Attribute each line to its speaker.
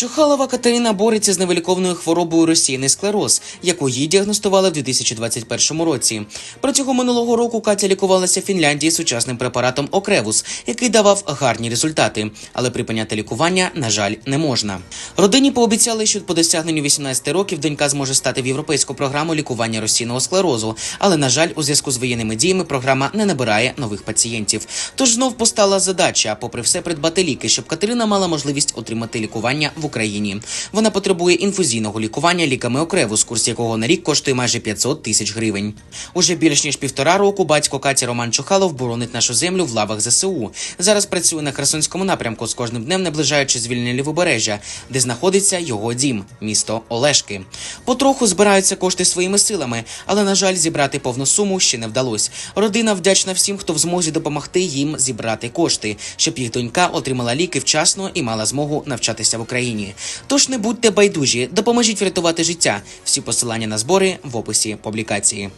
Speaker 1: Чухалова Катерина бореться з невиліковною хворобою розсіяний склероз, яку їй діагностували в 2021 році. Протягом минулого року Катя лікувалася в Фінляндії сучасним препаратом Окревус, який давав гарні результати, але припиняти лікування, на жаль, не можна. Родині пообіцяли, що по досягненню 18 років донька зможе стати в європейську програму лікування розсійного склерозу. Але на жаль, у зв'язку з воєнними діями програма не набирає нових пацієнтів. Тож знов постала задача, попри все, придбати ліки, щоб Катерина мала можливість отримати лікування в Україні. Вона потребує інфузійного лікування ліками Окревус, курс якого на рік коштує майже 500 тисяч гривень. Уже більш ніж півтора року батько Каті Роман Чухалов боронить нашу землю в лавах ЗСУ. Зараз працює на Херсонському напрямку, з кожним днем наближаючи звільнення лівобережжя, де знаходиться його дім, місто Олешки. Потроху збираються кошти своїми силами, але на жаль, зібрати повну суму ще не вдалось. Родина вдячна всім, хто в змозі допомогти їм зібрати кошти, щоб їх донька отримала ліки вчасно і мала змогу навчатися в Україні. Тож не будьте байдужі, допоможіть врятувати життя. Всі посилання на збори в описі публікації.